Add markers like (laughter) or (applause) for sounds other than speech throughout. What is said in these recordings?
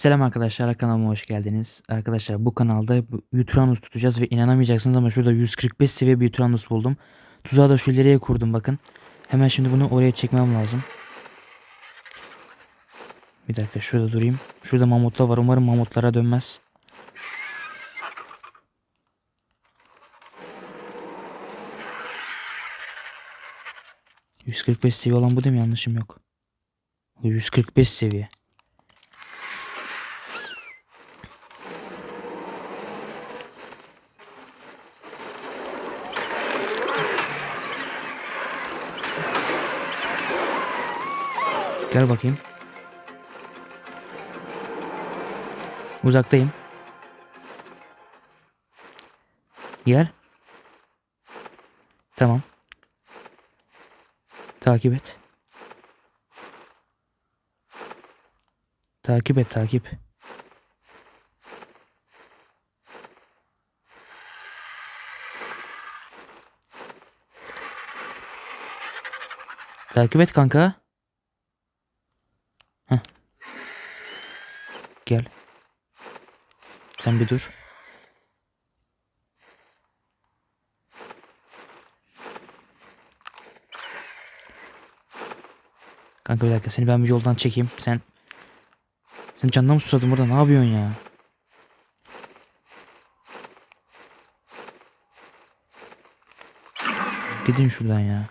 Selam arkadaşlar kanalıma hoş geldiniz. Arkadaşlar bu kanalda bu Utranus tutacağız ve inanamayacaksınız ama şurada 145 seviye bir Utranus buldum. Tuzağı da şu kurdum bakın. Hemen şimdi bunu oraya çekmem lazım. Bir dakika şurada durayım. Şurada mamutlar var umarım mamutlara dönmez. ...145 seviye olan bu değil mi? Yanlışım yok. 145 seviye. Gel bakayım. Uzaktayım. Gel. Tamam. Takip et. Takip et, takip. Takip et kanka. Gel. Sen bir dur. Kanka bir dakika seni ben bir yoldan çekeyim. Sen sen canına mı susadın burada? Ne yapıyorsun ya? Gidin şuradan ya.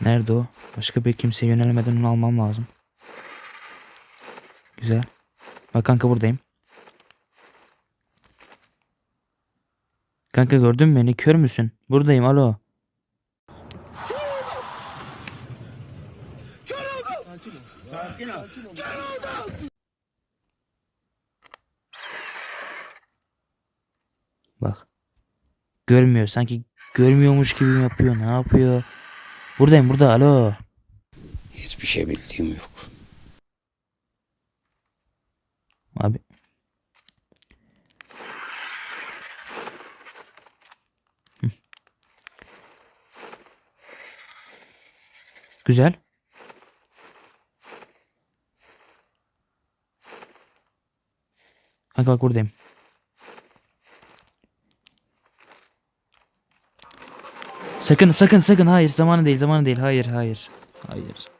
Nerede o? Başka bir kimseye yönelmeden onu almam lazım. Güzel. Bak kanka buradayım. Kanka gördün mü beni? Kör müsün? Buradayım alo. Bak. Görmüyor. Sanki görmüyormuş gibi mi yapıyor? Ne yapıyor? Buradayım burada. Alo. Hiçbir şey bildiğim yok. Abi. Güzel. Kanka bak buradayım. Sakın sakın sakın hayır zamanı değil zamanı değil hayır hayır. Hayır.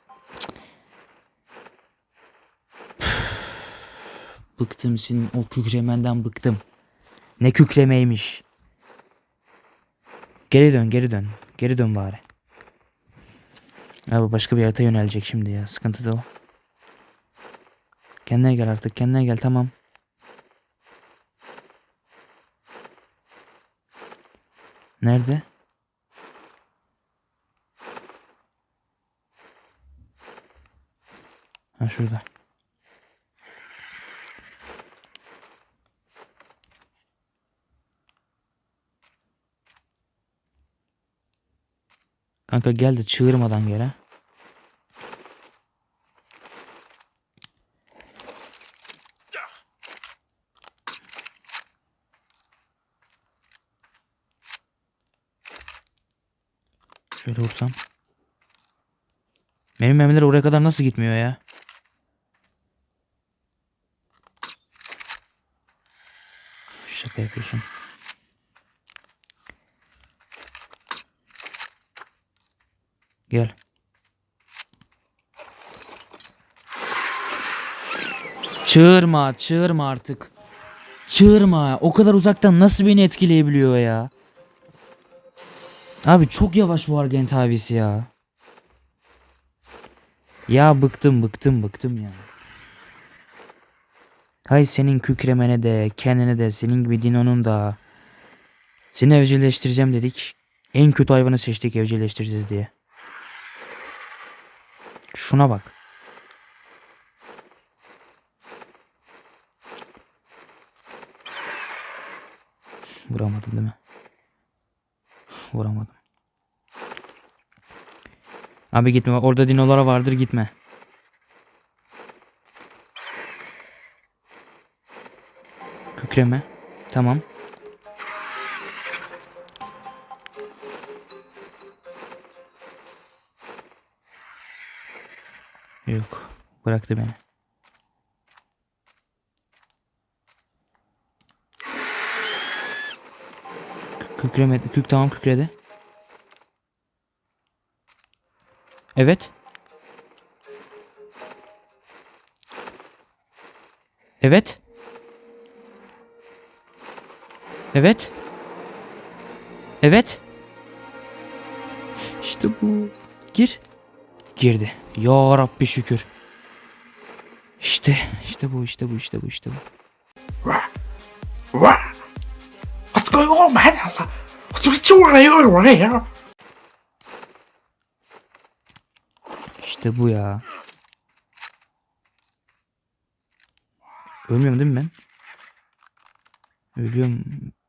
Bıktım senin o kükremenden bıktım. Ne kükremeymiş. Geri dön geri dön. Geri dön bari. Abi başka bir harita yönelecek şimdi ya. Sıkıntı da o. Kendine gel artık. Kendine gel tamam. Nerede? Ha şurada. Kanka gel de çığırmadan gel ha. Şöyle vursam. Benim mermiler oraya kadar nasıl gitmiyor ya? Şaka yapıyorsun. Gel. Çığırma, çığırma artık. Çığırma. O kadar uzaktan nasıl beni etkileyebiliyor ya? Abi çok yavaş bu Argent abisi ya. Ya bıktım, bıktım, bıktım ya. Hay senin kükremene de, kendine de, senin gibi Dino'nun da. Seni evcilleştireceğim dedik. En kötü hayvanı seçtik evcilleştireceğiz diye. Şuna bak. Vuramadım değil mi? Vuramadım. Abi gitme. Orada dinolara vardır gitme. Kükreme. Tamam. Yok. Bıraktı beni. Kü- Kükremedi. Kük tamam kükredi. Evet. Evet. Evet. Evet. İşte bu. Gir. Girdi. Ya Rabbi şükür. İşte, işte bu, işte bu, işte bu, işte bu. What? What's going on, man? What's going on here? İşte bu ya. Ölmüyorum değil mi ben? Ölüyorum.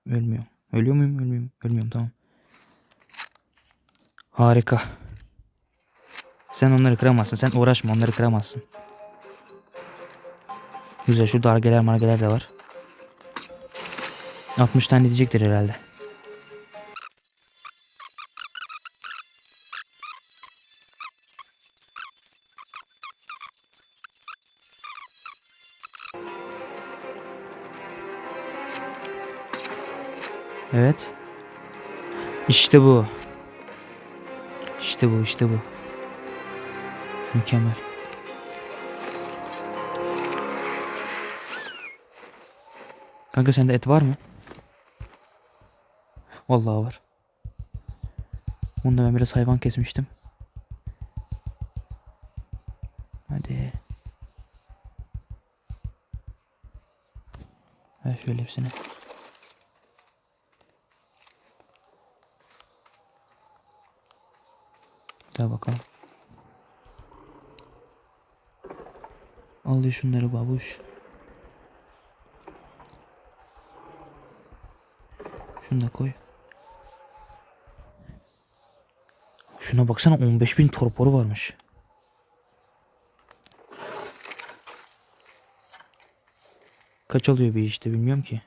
Ölmüyorum. Ölüyor muyum? Ölmüyorum. Ölmüyorum tamam. Harika. Sen onları kıramazsın. Sen uğraşma onları kıramazsın. Güzel şu dargeler margeler de var. 60 tane diyecektir herhalde. Evet. İşte bu. İşte bu, işte bu. Mükemmel. Kanka sende et var mı? Vallahi var. Bunda ben biraz hayvan kesmiştim. Hadi. Ver şöyle hepsini. Gel bakalım. Al şunları babuş. Şunu da koy. Şuna baksana 15.000 torporu varmış. Kaç alıyor bir işte bilmiyorum ki.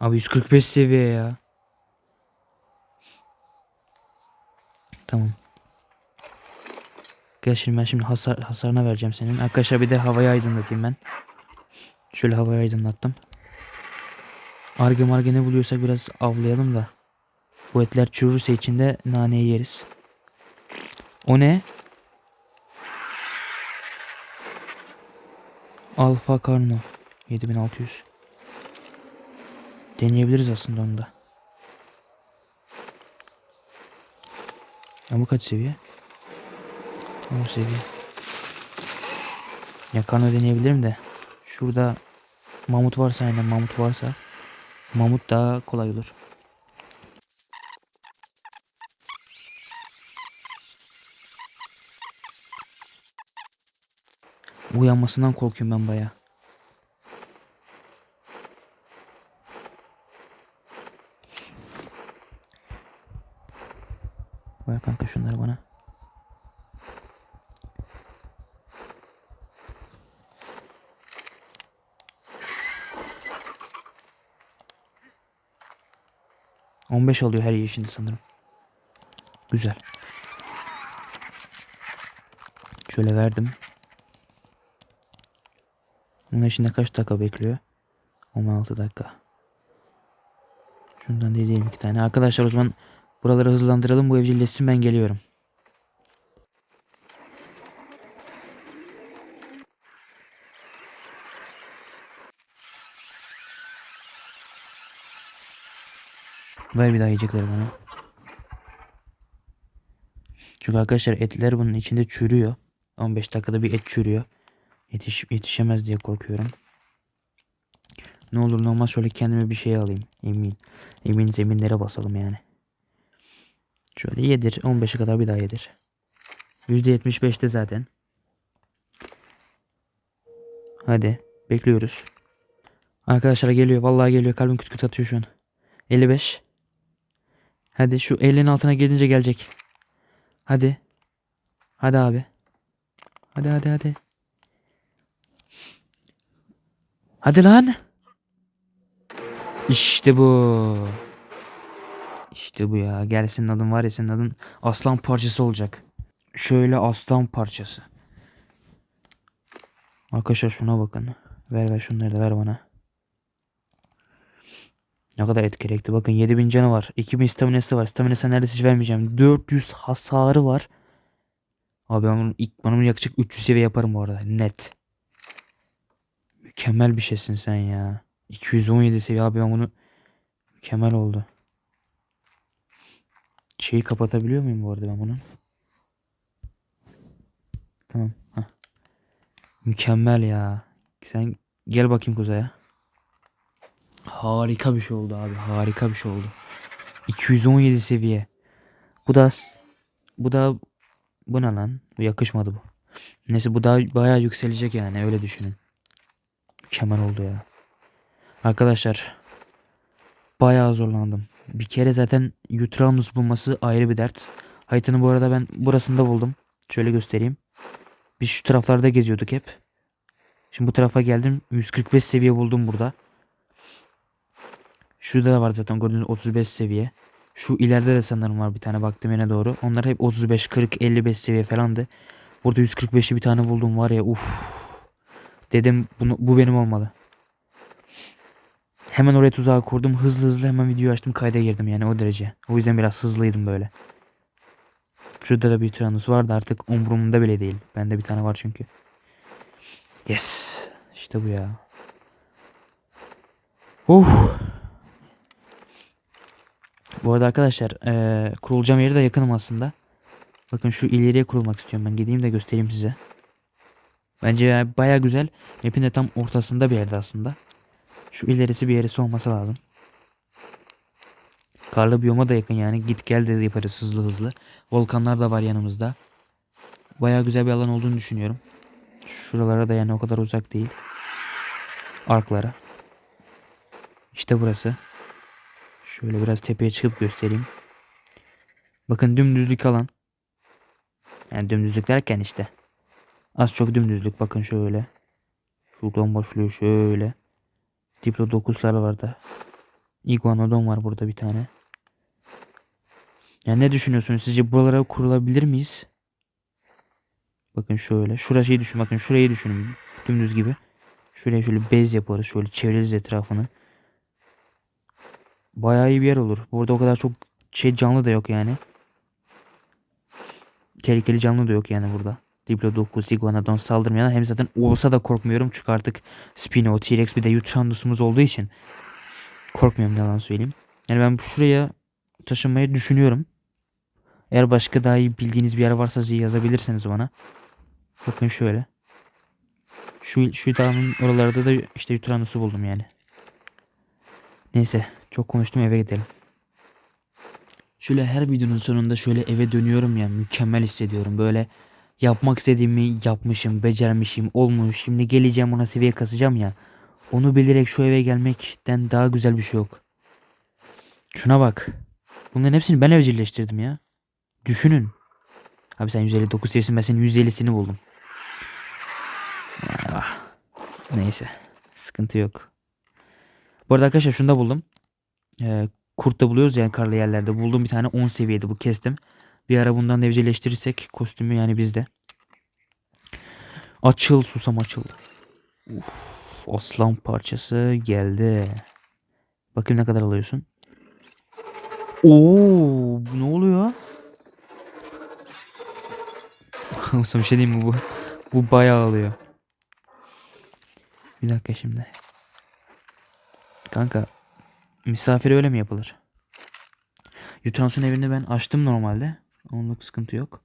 Abi 145 seviye ya. Tamam. Şimdi ben şimdi hasar, hasarına vereceğim senin. Arkadaşlar bir de havayı aydınlatayım ben. Şöyle havayı aydınlattım. Arge marge ne buluyorsak biraz avlayalım da. Bu etler çürürse içinde naneyi yeriz. O ne? Alfa Karno 7600. Deneyebiliriz aslında onu da. Ya bu kaç seviye? 10 seviye. Ya Karno deneyebilirim de. Şurada mamut varsa aynen mamut varsa mamut daha kolay olur. Uyanmasından korkuyorum ben baya. 15 oluyor her yeşilde sanırım. Güzel. Şöyle verdim. Bunun içinde kaç dakika bekliyor? 16 dakika. Şundan dediğim iki tane. Arkadaşlar o zaman buraları hızlandıralım. Bu evcilleşsin ben geliyorum. Ver bir daha yiyecekleri bana. Çünkü arkadaşlar etler bunun içinde çürüyor. 15 dakikada bir et çürüyor. Yetiş, yetişemez diye korkuyorum. Ne olur ne olmaz şöyle kendime bir şey alayım. Emin. Emin zeminlere basalım yani. Şöyle yedir. 15'e kadar bir daha yedir. %75'te zaten. Hadi. Bekliyoruz. Arkadaşlar geliyor. Vallahi geliyor. Kalbim küt küt atıyor şu an. 55. Hadi şu 50'nin altına gelince gelecek. Hadi. Hadi abi. Hadi hadi hadi. Hadi lan. İşte bu. İşte bu ya. Gel senin adın var ya senin adın aslan parçası olacak. Şöyle aslan parçası. Arkadaşlar şuna bakın. Ver ver şunları da ver bana. Ne kadar et gerekti. Bakın 7000 canı var. 2000 staminası var. Staminası neredeyse hiç vermeyeceğim. 400 hasarı var. Abi ben bunu, ilk, bana bunu yaklaşık 300 seviye yaparım bu arada. Net. Mükemmel bir şeysin sen ya. 217 seviye abi ben bunu mükemmel oldu. Şeyi kapatabiliyor muyum bu arada ben bunun? Tamam. Hah. Mükemmel ya. Sen gel bakayım kuzaya. Harika bir şey oldu abi. Harika bir şey oldu. 217 seviye. Bu da bu da bu ne lan? Bu yakışmadı bu. Neyse bu daha bayağı yükselecek yani öyle düşünün. Mükemmel oldu ya. Arkadaşlar bayağı zorlandım. Bir kere zaten Yutranus bulması ayrı bir dert. Haritanın bu arada ben burasında buldum. Şöyle göstereyim. Biz şu taraflarda geziyorduk hep. Şimdi bu tarafa geldim. 145 seviye buldum burada. Şurada da var zaten gördüğünüz 35 seviye. Şu ileride de sanırım var bir tane baktım yine doğru. Onlar hep 35, 40, 55 seviye falandı. Burada 145'i bir tane buldum var ya uf. Dedim bunu, bu benim olmalı. Hemen oraya tuzağı kurdum. Hızlı hızlı hemen video açtım kayda girdim yani o derece. O yüzden biraz hızlıydım böyle. Şurada da bir Tyrannus vardı artık umurumda bile değil. Bende bir tane var çünkü. Yes. İşte bu ya. Uf. Bu arada arkadaşlar eee, kurulacağım yeri de yakınım aslında. Bakın şu ileriye kurulmak istiyorum ben. Gideyim de göstereyim size. Bence baya güzel. Map'in de tam ortasında bir yerde aslında. Şu ilerisi bir yerisi olması lazım. Karlı biyoma da yakın yani. Git gel de yaparız hızlı hızlı. Volkanlar da var yanımızda. Baya güzel bir alan olduğunu düşünüyorum. Şuralara da yani o kadar uzak değil. Arklara. İşte burası. Şöyle biraz tepeye çıkıp göstereyim. Bakın dümdüzlük alan. Yani dümdüzlük derken işte. Az çok dümdüzlük bakın şöyle. Şuradan başlıyor şöyle. Diplodocuslar var da. Iguanodon var burada bir tane. Yani ne düşünüyorsunuz? Sizce buralara kurulabilir miyiz? Bakın şöyle. Şurayı düşün. Bakın şurayı düşünün. Dümdüz gibi. Şuraya şöyle bez yaparız. Şöyle çeviririz etrafını. Bayağı iyi bir yer olur. Burada o kadar çok şey canlı da yok yani. Tehlikeli canlı da yok yani burada. Diplodocus, Iguanodon saldırmayan hem zaten olsa da korkmuyorum çünkü artık Spino, T-Rex bir de Yutrandus'umuz olduğu için korkmuyorum yalan söyleyeyim. Yani ben şuraya taşınmayı düşünüyorum. Eğer başka daha iyi bildiğiniz bir yer varsa siz yazabilirsiniz bana. Bakın şöyle. Şu şu dağın oralarda da işte Yutrandus'u buldum yani. Neyse çok konuştum eve gidelim. Şöyle her videonun sonunda şöyle eve dönüyorum ya mükemmel hissediyorum. Böyle yapmak istediğimi yapmışım, becermişim, olmuş. Şimdi geleceğim ona seviye kasacağım ya. Onu bilerek şu eve gelmekten daha güzel bir şey yok. Şuna bak. Bunların hepsini ben evcilleştirdim ya. Düşünün. Abi sen 159 seviyesin ben senin 150'sini buldum. Ah. Neyse. Sıkıntı yok. Bu arada arkadaşlar şunu da buldum. Ee, kurt da buluyoruz yani karlı yerlerde. Buldum bir tane 10 seviyede bu kestim. Bir ara bundan da evcilleştirirsek kostümü yani bizde. Açıl susam açıl. Uf, aslan parçası geldi. Bakayım ne kadar alıyorsun. Oo, ne oluyor? (laughs) Sana bir şey diyeyim mi bu? Bu bayağı alıyor. Bir dakika şimdi. Kanka misafir öyle mi yapılır? Yutrans'ın evini ben açtım normalde. Onluk sıkıntı yok.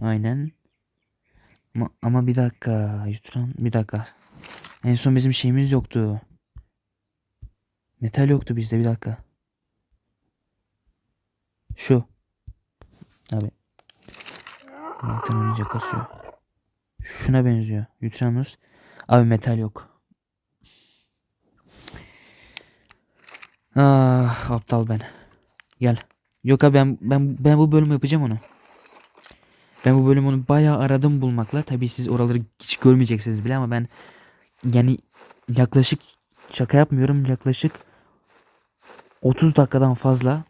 Aynen. Ama, ama bir dakika. Yutran bir dakika. En son bizim şeyimiz yoktu. Metal yoktu bizde bir dakika. Şu. Abi. Zaten önce kasıyor. Şuna benziyor. Yutranus. Abi metal yok. Ah aptal ben. Gel. Yok abi ben ben ben bu bölümü yapacağım onu. Ben bu bölümü onu bayağı aradım bulmakla. Tabii siz oraları hiç görmeyeceksiniz bile ama ben yani yaklaşık şaka yapmıyorum yaklaşık 30 dakikadan fazla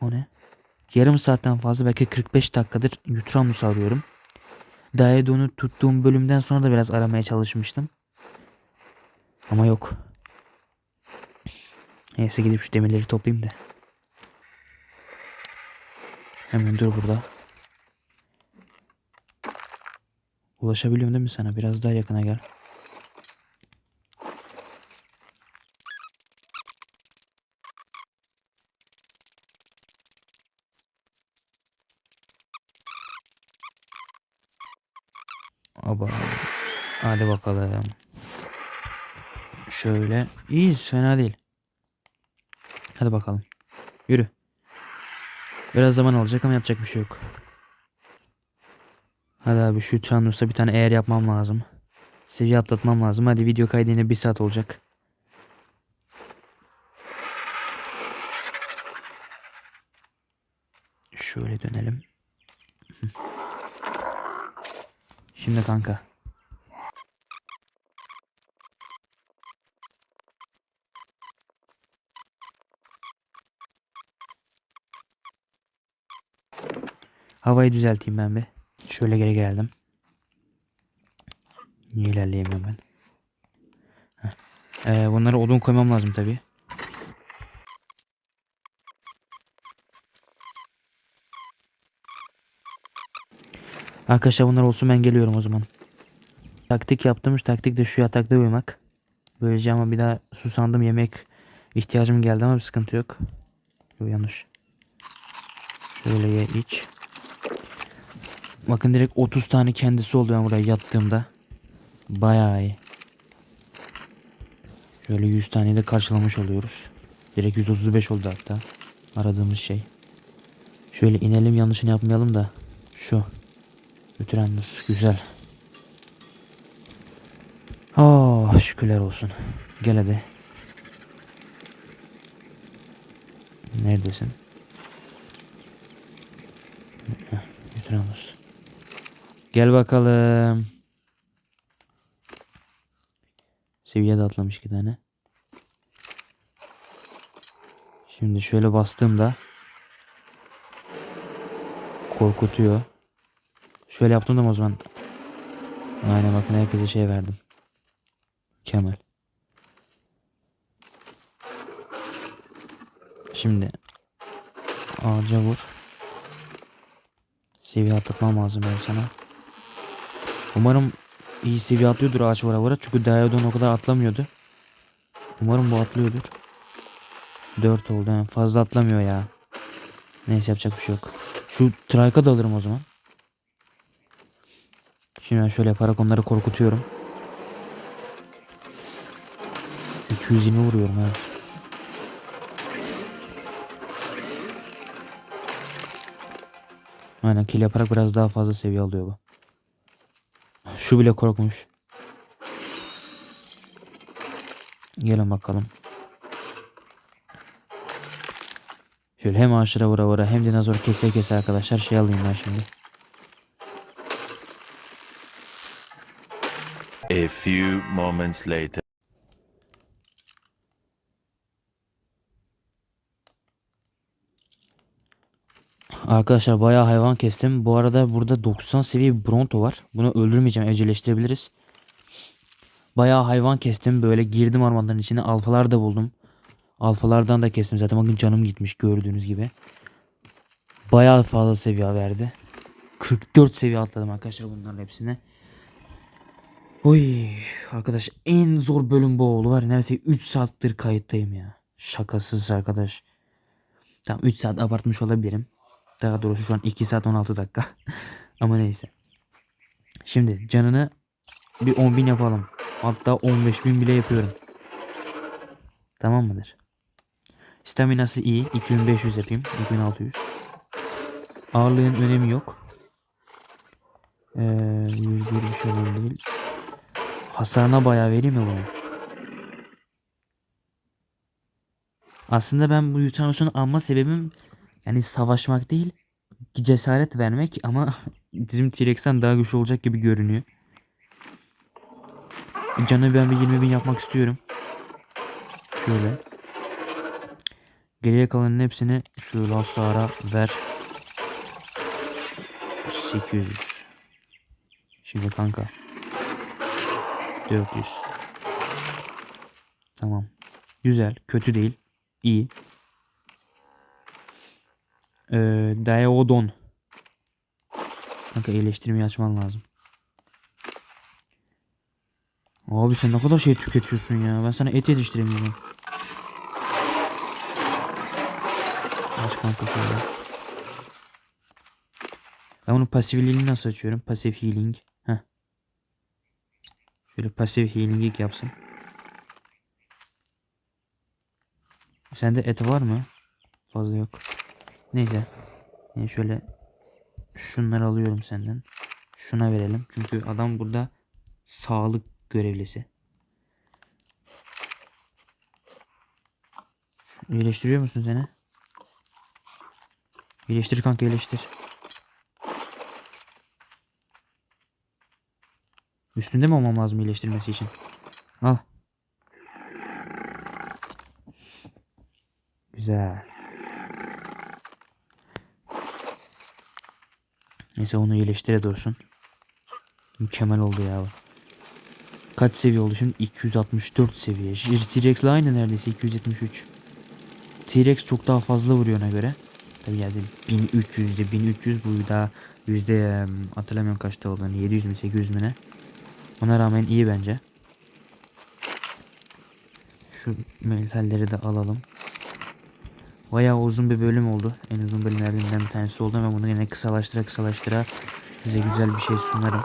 o ne? yarım saatten fazla belki 45 dakikadır Yutranus arıyorum. Daedon'u tuttuğum bölümden sonra da biraz aramaya çalışmıştım. Ama yok. Neyse gidip şu demirleri toplayayım da. Hemen dur burada. Ulaşabiliyorum değil mi sana? Biraz daha yakına gel. Aba. Hadi bakalım. Şöyle. İyiyiz. Fena değil. Hadi bakalım. Yürü. Biraz zaman alacak ama yapacak bir şey yok. Hadi abi şu Tranus'ta bir tane eğer yapmam lazım. Seviye atlatmam lazım. Hadi video kaydı yine bir saat olacak. Şöyle dönelim. Şimdi kanka. Havayı düzelteyim ben bir. Şöyle geri geldim. Niye ilerleyemiyorum ben? Ee, bunlara odun koymam lazım tabi. Arkadaşlar bunlar olsun ben geliyorum o zaman. Taktik yaptım. Şu taktik de şu yatakta uyumak. Böylece ama bir daha susandım yemek ihtiyacım geldi ama bir sıkıntı yok. Yok yanlış. Şöyle ye iç. Bakın direkt 30 tane kendisi oldu ben buraya yattığımda. Bayağı iyi. Şöyle 100 tane de karşılamış oluyoruz. Direkt 135 oldu hatta. Aradığımız şey. Şöyle inelim yanlışını yapmayalım da. Şu. Götürenimiz güzel. Oh şükürler olsun. Gel hadi. Neredesin? Heh, Götürenimiz. Gel bakalım. Seviye atlamış iki tane. Şimdi şöyle bastığımda korkutuyor. Şöyle yaptım da o zaman. Aynen bakın herkese şey verdim. Mükemmel. Şimdi ağaca vur. Seviye atlatmam lazım ben sana. Umarım iyi seviye atlıyordur ağaç vura vura. Çünkü Diodon o kadar atlamıyordu. Umarım bu atlıyordur. 4 oldu yani fazla atlamıyor ya. Neyse yapacak bir şey yok. Şu Trike'a da alırım o zaman. Şimdi ben şöyle yaparak onları korkutuyorum. 220 vuruyorum ha. Aynen kill yaparak biraz daha fazla seviye alıyor bu. Şu bile korkmuş. Gelin bakalım. Şöyle hem ağaçlara vura vura hem dinozor kese kese arkadaşlar şey alayım ben şimdi. A few moments later. Arkadaşlar bayağı hayvan kestim. Bu arada burada 90 seviye Bronto var. Bunu öldürmeyeceğim. Evcilleştirebiliriz. Bayağı hayvan kestim. Böyle girdim ormanların içine. Alfalar da buldum. Alfalardan da kestim. Zaten bakın canım gitmiş gördüğünüz gibi. Bayağı fazla seviye verdi. 44 seviye atladım arkadaşlar bunların hepsine. Oy arkadaş en zor bölüm bu oldu var. Neredeyse 3 saattir kayıttayım ya. Şakasız arkadaş. Tamam 3 saat abartmış olabilirim. Daha doğrusu şu an 2 saat 16 dakika. (laughs) Ama neyse. Şimdi canını bir 10.000 yapalım. Hatta 15.000 bile yapıyorum. Tamam mıdır? Staminası iyi. 2500 yapayım. 2600. Ağırlığın önemi yok. Ee, 101 bir şey önemli değil. Hasarına bayağı vereyim mi bunu? Aslında ben bu Yutanus'un alma sebebim yani savaşmak değil cesaret vermek ama (laughs) bizim T-Rex'ten daha güçlü olacak gibi görünüyor. Canı ben bir 20 bin yapmak istiyorum. Şöyle. Geriye kalanın hepsini şu Lastar'a ver. 800. Şimdi kanka. 400. Tamam. Güzel. Kötü değil. İyi. Ee, Diodon. Kanka iyileştirmeyi açman lazım. Abi sen ne kadar şey tüketiyorsun ya. Ben sana et yetiştiremiyorum. Aç kanka şöyle. Ben bunun pasifliğini nasıl açıyorum? Pasif healing. Heh. Şöyle pasif healing ilk yapsın. Sende et var mı? Fazla yok. Neyse. Yani şöyle şunları alıyorum senden. Şuna verelim. Çünkü adam burada sağlık görevlisi. İyileştiriyor musun seni? İyileştir kanka iyileştir. Üstünde mi olmam lazım iyileştirmesi için? Al. Güzel. Neyse onu iyileştire dursun. Mükemmel oldu ya. Kaç seviye oldu şimdi? 264 seviye. T-Rex'le aynı neredeyse 273. T-Rex çok daha fazla vuruyor ona göre. Tabii yani 1300'de 1300 bu daha yüzde hatırlamıyorum kaçta olduğunu 700 mü 800 mü ne. Ona rağmen iyi bence. Şu metalleri de alalım. Bayağı uzun bir bölüm oldu. En uzun bölümlerden bir tanesi oldu ama bunu yine kısalaştıra kısalaştıra size güzel bir şey sunarım.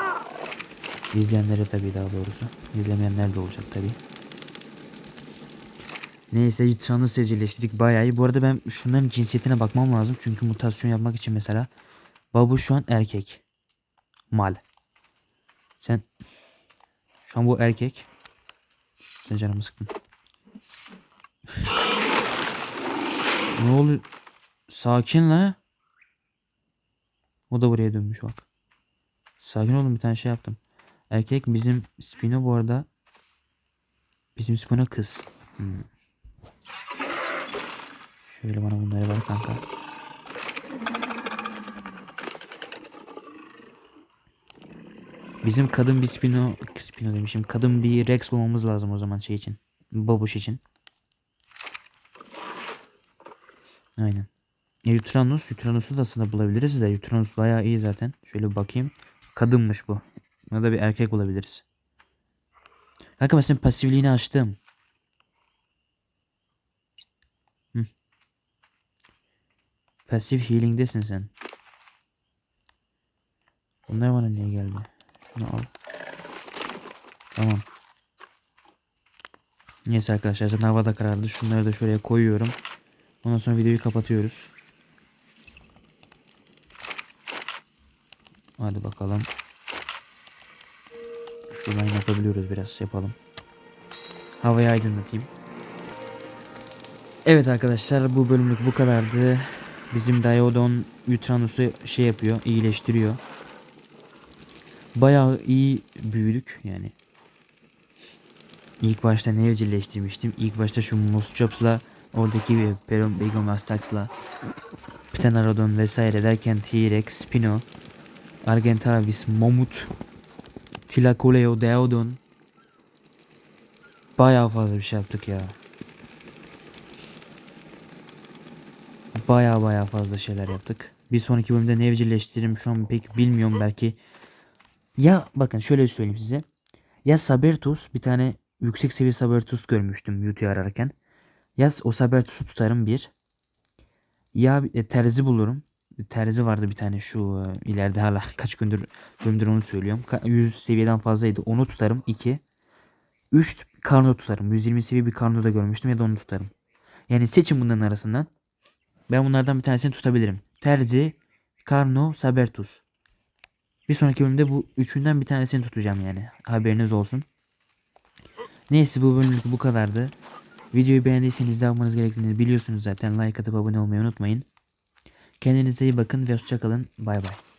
İzleyenlere tabii daha doğrusu. İzlemeyenler de olacak tabii. Neyse yutranı sevcilleştirdik bayağı iyi. Bu arada ben şunların cinsiyetine bakmam lazım. Çünkü mutasyon yapmak için mesela. Babu şu an erkek. Mal. Sen şu an bu erkek. Sen canımı sıktın. Ne oluyor? Sakin la. O da buraya dönmüş bak. Sakin olun bir tane şey yaptım. Erkek bizim Spino bu arada. Bizim Spino kız. Hmm. Şöyle bana bunları ver kanka. Bizim kadın bir Spino, Spino demişim. Kadın bir Rex bulmamız lazım o zaman şey için. Babuş için. Aynen. E, Yutranus. Yutranus'u da aslında bulabiliriz de. Yutranus bayağı iyi zaten. Şöyle bir bakayım. Kadınmış bu. Ya da bir erkek bulabiliriz. Kanka ben senin pasifliğini açtım. Hı. Pasif healing'desin sen. Bunlar bana niye geldi? Şunu al. Tamam. Neyse arkadaşlar zaten havada karardı. Şunları da şuraya koyuyorum. Ondan sonra videoyu kapatıyoruz. Hadi bakalım. Şuradan yapabiliyoruz biraz yapalım. Havayı aydınlatayım. Evet arkadaşlar bu bölümlük bu kadardı. Bizim Diodon Utranus'u şey yapıyor, iyileştiriyor. Bayağı iyi büyüdük yani. İlk başta ne evcilleştirmiştim? İlk başta şu Moschops'la oradaki Peron Begum Astax'la Ptenarodon vesaire derken T-Rex, Spino, Argentavis, Mamut, Tilacoleo, Deodon Bayağı fazla bir şey yaptık ya. Bayağı bayağı fazla şeyler yaptık. Bir sonraki bölümde ne evcilleştiririm şu an pek bilmiyorum belki. Ya bakın şöyle söyleyeyim size. Ya Sabertus bir tane yüksek seviye Sabertus görmüştüm YouTube'u ararken. Ya o Sabertus'u tutarım bir. Ya e, terzi bulurum. Terzi vardı bir tane şu e, ileride hala (laughs) kaç gündür bölümdür onu söylüyorum. Ka- 100 seviyeden fazlaydı. Onu tutarım 2. 3 karno tutarım. 120 seviye bir karno da görmüştüm ya da onu tutarım. Yani seçin bunların arasından. Ben bunlardan bir tanesini tutabilirim. Terzi, Karno, Sabertus. Bir sonraki bölümde bu üçünden bir tanesini tutacağım yani. Haberiniz olsun. Neyse bu bölümlük bu kadardı. Videoyu beğendiyseniz de yapmanız gerektiğini biliyorsunuz zaten. Like atıp abone olmayı unutmayın. Kendinize iyi bakın ve hoşçakalın. Bay bay.